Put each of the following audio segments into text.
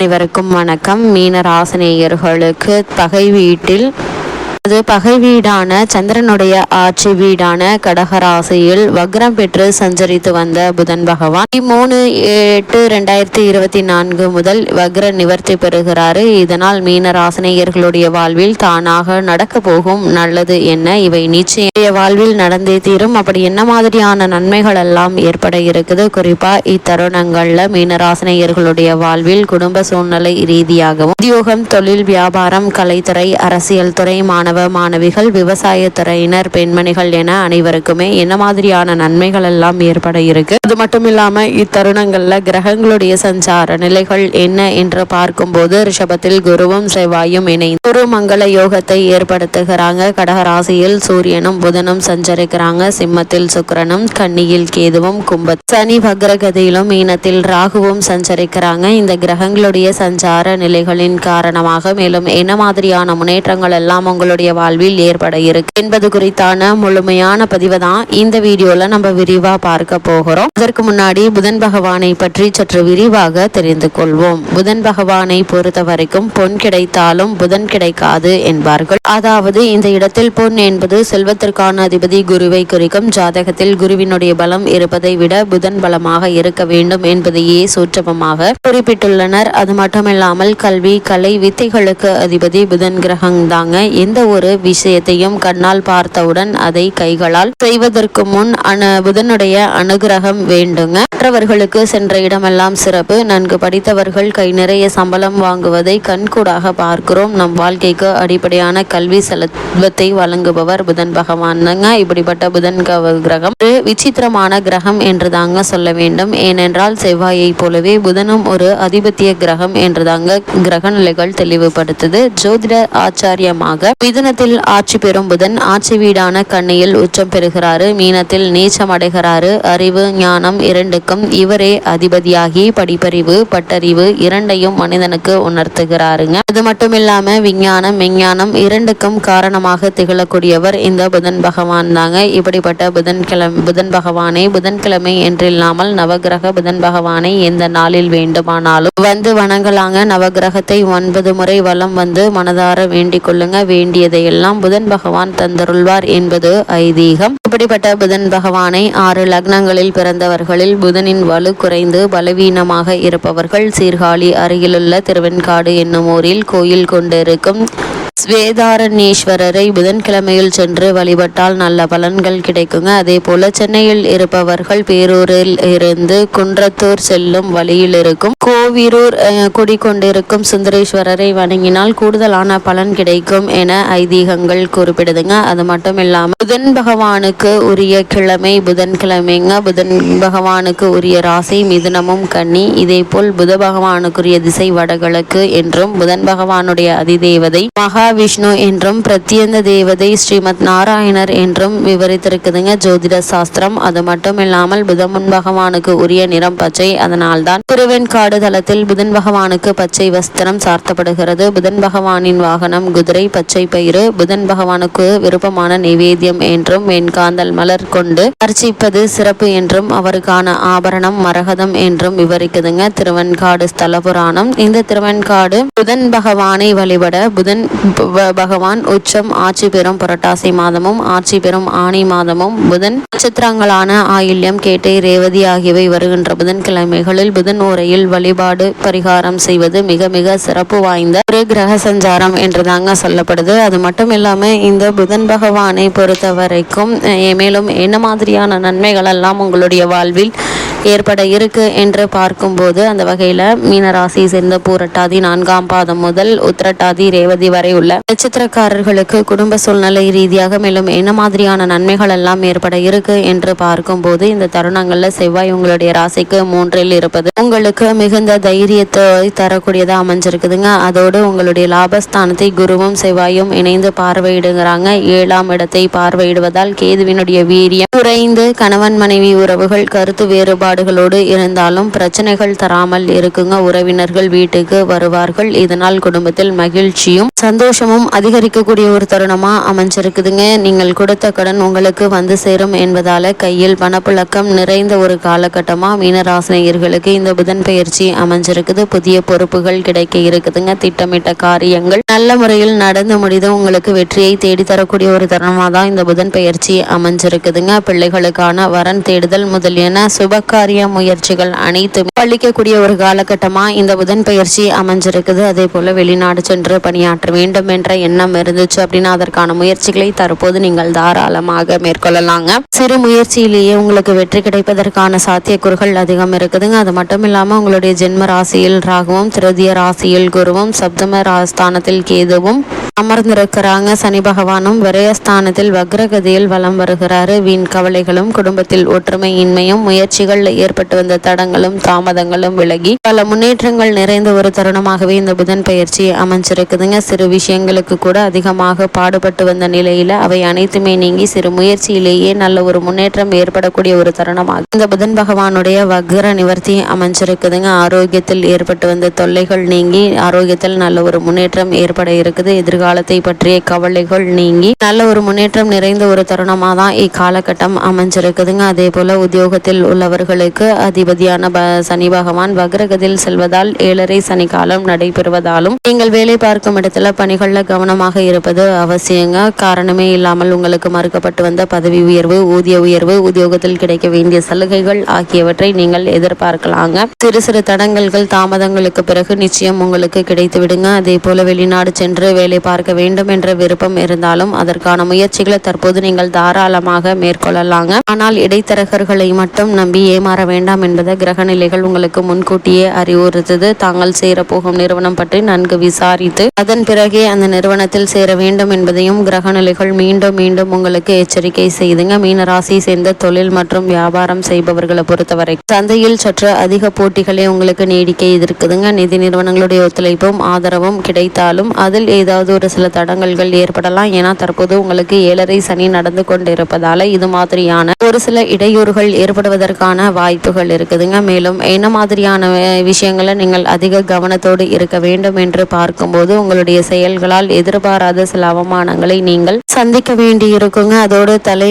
அனைவருக்கும் வணக்கம். மீன ராசினியர்களுக்கு பகை வீட்டில் தனது பகை வீடான சந்திரனுடைய ஆட்சி வீடான கடகராசியில் வக்ரம் பெற்று சஞ்சரித்து வந்த புதன் பகவான். மூணு எட்டு ரெண்டாயிரத்தி இருபத்தி நான்கு முதல் வக்ர நிவர்த்தி பெறுகிறாரு. இதனால் மீன ராசினியர்களுடைய வாழ்வில் தானாக நடக்க போகும் நல்லது என்ன? இவை நிச்சயம். வாழ்வில் நடந்தே தீரும். அப்படி என்ன மாதிரியான நன்மைகள் எல்லாம் ஏற்பட இருக்குது? குறிப்பா இத்தருணங்கள்ல மீனராசினியர்களுடைய வாழ்வில் குடும்ப சூழ்நிலை ரீதியாகவும் உத்தியோகம் தொழில் வியாபாரம் கலைத்துறை அரசியல் துறை மாணவ மாணவிகள் விவசாயத்துறையினர் பெண்மணிகள் என அனைவருக்குமே என்ன மாதிரியான நன்மைகள் எல்லாம் ஏற்பட இருக்கு? அது மட்டும் இல்லாம இத்தருணங்கள்ல கிரகங்களுடைய சஞ்சார நிலைகள் என்ன என்று பார்க்கும்போது ரிஷபத்தில் குருவும் செவ்வாயும் இணைந்து குரு மங்கள யோகத்தை ஏற்படுத்துகிறாங்க. கடகராசியில் சூரியனும் புதனும் சஞ்சரிக்கிறாங்க. சிம்மத்தில் சுக்கிரனும் கன்னியில் கேதுவும் கும்ப சனி பக்ரகதியிலும் மீனத்தில் ராகுவும் சஞ்சரிக்கிறாங்க. இந்த கிரகங்களுடைய சஞ்சார நிலைகளின் காரணமாக மேலும் என்ன மாதிரியான முன்னேற்றங்கள் எல்லாம் உங்களுடைய வாழ்வில் ஏற்பட இருக்கு என்பது குறித்தான முழுமையான பதிவை தான் இந்த வீடியோல நம்ம விரிவா பார்க்க போகிறோம். அதற்கு முன்னாடி புதன் பகவானை பற்றி சற்று விரிவாக தெரிந்து கொள்வோம். புதன் பகவானை பொறுத்த வரைக்கும் பொன் கிடைத்தாலும் புதன் கிடைக்காது என்பார்கள். அதாவது இந்த இடத்தில் பொன் என்பது செல்வத்திற்கான அதிபதி குருவை குறிக்கும் ஜாதகத்தில் குருவினுடைய பலம் இருப்பதை விட புதன் பலமாக இருக்க வேண்டும் என்பதையே சூட்சமமாக குறிப்பிட்டுள்ளனர். அது மட்டுமில்லாமல் கல்வி கலை வித்தைகளுக்கு அதிபதி புதன் கிரகம் தாங்க எந்த ஒரு விஷயத்தையும் கண்ணால் பார்த்தவுடன் அதை கைகளால் செய்வதற்கு முன் புதனுடைய அனுகிரகம் வேண்டுங்க. மற்றவர்களுக்கு சென்ற இடமெல்லாம் சிறப்பு. நன்கு படித்தவர்கள் கை நிறைய சம்பளம் வாங்குவதை கண்கூடாக பார்க்கிறோம். நம் வாழ்க்கைக்கு அடிப்படையான கல்வி செலவத்தை வழங்குபவர் புதன் பகவான் தாங்க. இப்படிப்பட்ட புதன் கிரகம் ஒரு விசித்திரமான கிரகம் என்று தாங்க சொல்ல வேண்டும். ஏனென்றால் செவ்வாயை போலவே புதனும் ஒரு அதிபத்திய கிரகம் என்று தாங்க கிரக நிலைகள் தெளிவுபடுத்துது. ஜோதிட ஆச்சாரியமாக மிதுனத்தில் ஆட்சி பெறும் புதன் ஆட்சி வீடான கண்ணியில் உச்சம் பெறுகிறாரு. மீனத்தில் நீச்சம் அடைகிறாரு. அறிவு ஞானம் இரண்டுக்கும் இவரே அதிபதியாகி படிப்பறிவு பட்டறிவு இரண்டையும் மனிதனுக்கு உணர்த்துகிறாருங்க. அது மட்டும் இல்லாம விஞ்ஞானம் மெஞ்ஞானம் இரண்டுக்கும் காரணமாக திகழக்கூடியவர் இந்த புதன் பகவான் தாங்க. இப்படிப்பட்ட புதன்கிழமை புதன் பகவானை புதன்கிழமை என்றில்லாமல் நவகிரக புதன் பகவானை எந்த நாளில் வேண்டுமானாலும் வந்து வணங்கலாங்க. நவகிரகத்தை ஒன்பது முறை வலம் வந்து மனதார வேண்டிக் கொள்ளுங்க. வேண்டியது வேண்டியதையெல்லாம் புதன் பகவான் தந்தருள்வார் என்பது ஐதீகம். இப்படிப்பட்ட புதன் பகவானை ஆறு லக்னங்களில் பிறந்தவர்களில் புதனின் வலு குறைந்து பலவீனமாக இருப்பவர்கள் சீர்காழி அருகிலுள்ள திருவெண்காடு என்னும் ஊரில் கோயில் கொண்டிருக்கும் ஸ்வேதாரண்யேஸ்வரரை புதன்கிழமையில் சென்று வழிபட்டால் நல்ல பலன்கள் கிடைக்குங்க. அதே போல சென்னையில் இருப்பவர்கள் பேரூரில் இருந்து குன்றத்தூர் செல்லும் வழியில் இருக்கும் கோவிரூர் குடிக்கொண்டிருக்கும் சுந்தரேஸ்வரரை வணங்கினால் கூடுதலான பலன் கிடைக்கும் என ஐதீகங்கள் குறிப்பிடுதுங்க. அது மட்டும் இல்லாம புதன் பகவானுக்கு உரிய கிழமை புதன்கிழமைங்க. புதன் பகவானுக்கு உரிய ராசி மிதுனமும் கன்னி. இதே போல் புத பகவானுக்குரிய திசை வடகிழக்கு என்றும் புதன் பகவானுடைய அதிதேவதை மகாவிஷ்ணு என்றும் பிரத்யந்த தேவதை ஸ்ரீமத் நாராயணர் என்றும் விவரித்திருக்குதுங்க ஜோதிட சாஸ்திரம். அது மட்டும் இல்லாமல் புதன் பகவானுக்கு உரிய நிறம் பச்சை. அதனால்தான் திருவெண்காடு தளத்தில் புதன் பகவானுக்கு பச்சை வஸ்திரம் சார்த்தப்படுகிறது. புதன் பகவானின் வாகனம் குதிரை பச்சை பயிறு. புதன் பகவானுக்கு விருப்பமான நைவேத்தியம் என்றும் வெண்காந்தல் மலர் கொண்டு அர்ச்சிப்பது சிறப்பு என்றும் அவருக்கான ஆபரணம் மரகதம் என்றும் விவரிக்குதுங்க. திருவெண்காடு ஸ்தல புராணம். இந்த திருவெண்காடு புதன் பகவானை வழிபட புதன் பகவான் உச்சம் ஆட்சி பெறும் புரட்டாசி மாதமும் ஆட்சி பெறும் ஆணி மாதமும். புதன் நட்சத்திரங்களான ஆயில்யம் கேட்டை ரேவதி ஆகியவை வருகின்ற புதன்கிழமைகளில் புதன் உரையில் வழிபாடு பரிகாரம் செய்வது மிக மிக சிறப்பு வாய்ந்த ஒரு கிரக சஞ்சாரம் என்று தாங்க சொல்லப்படுது. அது மட்டும் இல்லாம இந்த புதன் பகவானை பொறுத்த வரைக்கும் மேலும் என்ன மாதிரியான நன்மைகள் எல்லாம் உங்களுடைய வாழ்வில் ஏற்பட இருக்கு என்று பார்க்கும்போது அந்த வகையில மீனராசி சேர்ந்த பூரட்டாதி நான்காம் பாதம் முதல் உத்திரட்டாதி ரேவதி வரை உள்ள நட்சத்திரக்காரர்களுக்கு குடும்ப சூழ்நிலை ரீதியாக மேலும் என்ன மாதிரியான நன்மைகள் எல்லாம் ஏற்பட இருக்கு என்று பார்க்கும்போது இந்த தருணங்கள்ல செவ்வாய் உங்களுடைய ராசிக்கு மூன்றில் இருப்பது உங்களுக்கு மிகுந்த தைரியத்தை தரக்கூடியதா அமைஞ்சிருக்குதுங்க. அதோடு உங்களுடைய லாபஸ்தானத்தை குருவும் செவ்வாயும் இணைந்து பார்வையிடுகிறாங்க. ஏழாம் இடத்தை பார்வையிடுவதால் கேதுவினுடைய வீரியம் குறைந்து கணவன் மனைவி உறவுகள் கருத்து வேறுபாடு வேறுபாடுகளோடு இருந்தாலும் பிரச்சனைகள் தராமல் இருக்குங்க. உறவினர்கள் வீட்டுக்கு வருவார்கள். இதனால் குடும்பத்தில் மகிழ்ச்சியும் சந்தோஷமும் அதிகரிக்கக்கூடிய ஒரு தருணமா அமைஞ்சிருக்குதுங்க. நீங்கள் கொடுத்த கடன் உங்களுக்கு வந்து சேரும் என்பதால கையில் பணப்புழக்கம் நிறைந்த ஒரு காலகட்டமா மீனராசினியர்களுக்கு இந்த புதன் பயிற்சி அமைஞ்சிருக்குது. புதிய பொறுப்புகள் கிடைக்க இருக்குதுங்க. திட்டமிட்ட காரியங்கள் நல்ல முறையில் நடந்து முடிந்து உங்களுக்கு வெற்றியை தேடித்தரக்கூடிய ஒரு தருணமா தான் இந்த புதன் பயிற்சி அமைஞ்சிருக்குதுங்க. பிள்ளைகளுக்கான வரன் தேடுதல் முதலியன சுபகாரிய முயற்சிகள் அனைத்துமே பழிக்கக்கூடிய ஒரு காலகட்டமா இந்த புதன் பயிற்சி அமைஞ்சிருக்குது. அதே போல வெளிநாடு சென்று பணியாற்ற வேண்டும் என்ற எண்ணம் இருந்துச்சு அப்படின்னா அதற்கான முயற்சிகளை தற்போது நீங்கள் தாராளமாக மேற்கொள்ளலாங்க. சிறு முயற்சியிலேயே உங்களுக்கு வெற்றி கிடைப்பதற்கான சாத்தியக்கூறுகள் அதிகம் இருக்குதுங்க. அது மட்டும் இல்லாம உங்களுடைய ஜென்ம ராசியில் ராகுவும் திருதிய ராசியில் குருவும் சப்தம ராஸ்தானத்தில் கேதுவும் அமர்ந்திருக்கிறாங்க. சனி பகவானும் விரயஸ்தானத்தில் வக்ரகதியில் வலம் வருகிறாரு. வீண் கவலைகளும் குடும்பத்தில் ஒற்றுமையின்மையும் முயற்சிகளில் ஏற்பட்டு வந்த தடங்களும் தாமதங்களும் விலகி பல முன்னேற்றங்கள் நிறைந்த ஒரு தருணமாகவே இந்த புதன் பயிற்சி அமைஞ்சிருக்குதுங்க. சிறு விஷயங்களுக்கு கூட அதிகமாக பாடுபட்டு வந்த நிலையில அவை அனைத்துமே நீங்கி சிறு முயற்சியிலேயே நல்ல ஒரு முன்னேற்றம் ஏற்படக்கூடிய ஒரு தருணமாக இந்த புதன் பகவானுடைய வக்ர நிவர்த்தி அமைஞ்சிருக்குதுங்க. ஆரோக்கியத்தில் ஏற்பட்டு வந்த தொல்லைகள் நீங்கி ஆரோக்கியத்தில் நல்ல ஒரு முன்னேற்றம் ஏற்பட இருக்குது. காலத்தை பற்றிய கவலைகள் நீங்கி நல்ல ஒரு முன்னேற்றம் நிறைந்த ஒரு தருணமாக தான் இக்காலகட்டம் அமைஞ்சிருக்குதுங்க. அதே போல உத்தியோகத்தில் உள்ளவர்களுக்கு அதிபதியான சனி பகவான் வக்ரகதில் செல்வதால் ஏழரை சனி காலம் நடைபெறுவதாலும் நீங்கள் வேலை பார்க்கும் இடத்துல பணிகளில் கவனமாக இருப்பது அவசியங்க. காரணமே இல்லாமல் உங்களுக்கு மறுக்கப்பட்டு வந்த பதவி உயர்வு ஊதிய உயர்வு உத்தியோகத்தில் கிடைக்க வேண்டிய சலுகைகள் ஆகியவற்றை நீங்கள் எதிர்பார்க்கலாங்க. சிறு சிறு தடங்கல்கள் தாமதங்களுக்கு பிறகு நிச்சயம் உங்களுக்கு கிடைத்து விடுங்க அதே போல வெளிநாடு சென்று வேலை பார்க்க வேண்டும் என்ற விருப்பம் இருந்தாலும் அதற்கான முயற்சிகளை தற்போது நீங்கள் தாராளமாக மேற்கொள்ளலாங்க. ஆனால் இடைத்தரகர்களை மட்டும் நம்பி ஏமாற வேண்டாம் என்பதை கிரக நிலைகள் உங்களுக்கு முன்கூட்டியே அறிவுறுத்தது. தாங்கள் சேரப்போகும் நிறுவனம் பற்றி நன்கு விசாரித்து அதன் பிறகே அந்த நிறுவனத்தில் சேர வேண்டும் என்பதையும் கிரக நிலைகள் மீண்டும் மீண்டும் உங்களுக்கு எச்சரிக்கை செய்துங்க. மீன ராசியை சேர்ந்த தொழில் மற்றும் வியாபாரம் செய்பவர்களை பொறுத்தவரை சந்தையில் சற்று அதிக போட்டிகளே உங்களுக்கு நீடிக்க எதிர்க்குதுங்க. நிதி நிறுவனங்களுடைய ஒத்துழைப்பும் ஆதரவும் கிடைத்தாலும் அதில் ஏதாவது ஒரு சில தடங்கல்கள் ஏற்படலாம். என தற்போது உங்களுக்கு ஏழரை சனி நடந்து கொண்டிருப்பதால இது மாதிரியான ஒரு சில இடையூறுகள் ஏற்படுவதற்கான வாய்ப்புகள் இருக்குதுங்க. மேலும் என்ன மாதிரியான விஷயங்களை நீங்கள் அதிக கவனத்தோடு இருக்க வேண்டும் என்று பார்க்கும்போது உங்களுடைய செயல்களால் எதிர்பாராத சில அவமானங்களை நீங்கள் சந்திக்க வேண்டி இருக்குங்க அதோடு தலை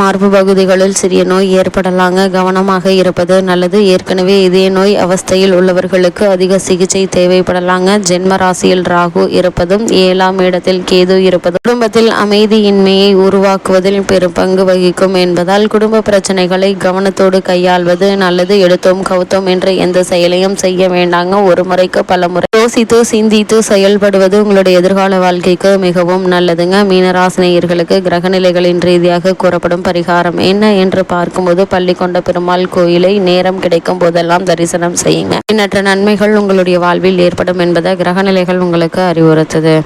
மார்பு பகுதிகளில் சிறிய நோய் ஏற்படலாங்க. கவனமாக இருப்பது நல்லது. ஏற்கனவே இதே நோய் அவஸ்தையில் உள்ளவர்களுக்கு அதிக சிகிச்சை தேவைப்படலாங்க. ஜென்ம ராசியில் ராகு இருப்பதும் ஏழாம் இடத்தில் கேது இருப்பது. குடும்பத்தில் அமைதியின்மையை உருவாக்குவதில் பெரும் பங்கு வகிக்கும் என்பதால் குடும்ப பிரச்சனைகளை கவனத்தோடு கையாள்வது நல்லது. எடுத்தோம் கவுத்தோம் என்ற எந்த செயலையும் செய்ய வேண்டாங்க. ஒரு முறைக்கு பல முறை. யோசித்து சிந்தித்து செயல்படுவது உங்களுடைய எதிர்கால வாழ்க்கைக்கு மிகவும் நல்லதுங்க. மீனராசினியர்களுக்கு கிரகநிலைகளின் ரீதியாக கூறப்படும் பரிகாரம் என்ன என்று பார்க்கும்போது பள்ளி கொண்ட பெருமாள் கோயிலை நேரம் கிடைக்கும் போதெல்லாம் தரிசனம் செய்யுங்க. எண்ணற்ற நன்மைகள் உங்களுடைய வாழ்வில் ஏற்படும் என்பதை கிரகநிலைகள் உங்களுக்கு அறிவுறுத்துது.